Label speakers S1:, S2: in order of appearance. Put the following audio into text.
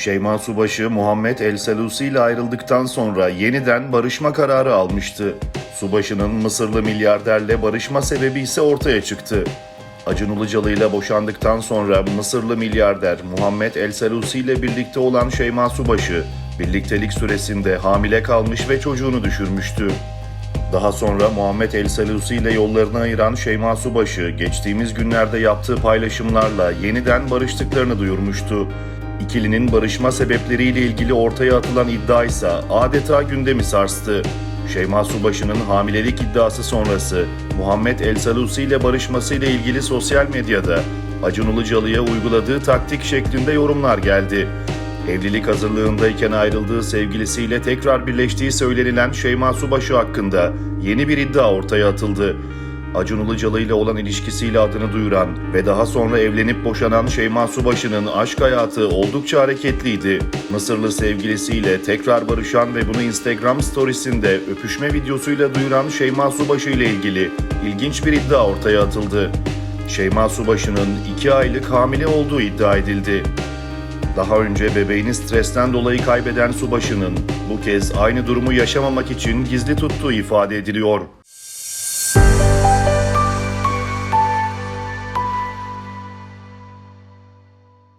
S1: Şeyma Subaşı Muhammed El Selusi ile ayrıldıktan sonra yeniden barışma kararı almıştı. Subaşı'nın Mısırlı milyarderle barışma sebebi ise ortaya çıktı. Acun Ilıcalı ile boşandıktan sonra Mısırlı milyarder Muhammed El Selusi ile birlikte olan Şeyma Subaşı, birliktelik süresinde hamile kalmış ve çocuğunu düşürmüştü. Daha sonra Muhammed El Selusi ile yollarını ayıran Şeyma Subaşı, geçtiğimiz günlerde yaptığı paylaşımlarla yeniden barıştıklarını duyurmuştu. İkilinin barışma sebepleriyle ilgili ortaya atılan iddia ise adeta gündemi sarstı. Şeyma Subaşı'nın hamilelik iddiası sonrası Muhammed El Selusi ile barışmasıyla ilgili sosyal medyada Acun Ilıcalı'ya uyguladığı taktik şeklinde yorumlar geldi. Evlilik hazırlığındayken ayrıldığı sevgilisiyle tekrar birleştiği söylenilen Şeyma Subaşı hakkında yeni bir iddia ortaya atıldı. Acun Ilıcalı ile olan ilişkisiyle adını duyuran ve daha sonra evlenip boşanan Şeyma Subaşı'nın aşk hayatı oldukça hareketliydi. Mısırlı sevgilisiyle tekrar barışan ve bunu Instagram storiesinde öpüşme videosuyla duyuran Şeyma Subaşı ile ilgili ilginç bir iddia ortaya atıldı. Şeyma Subaşı'nın 2 aylık hamile olduğu iddia edildi. Daha önce bebeğini stresten dolayı kaybeden Subaşı'nın bu kez aynı durumu yaşamamak için gizli tuttuğu ifade ediliyor.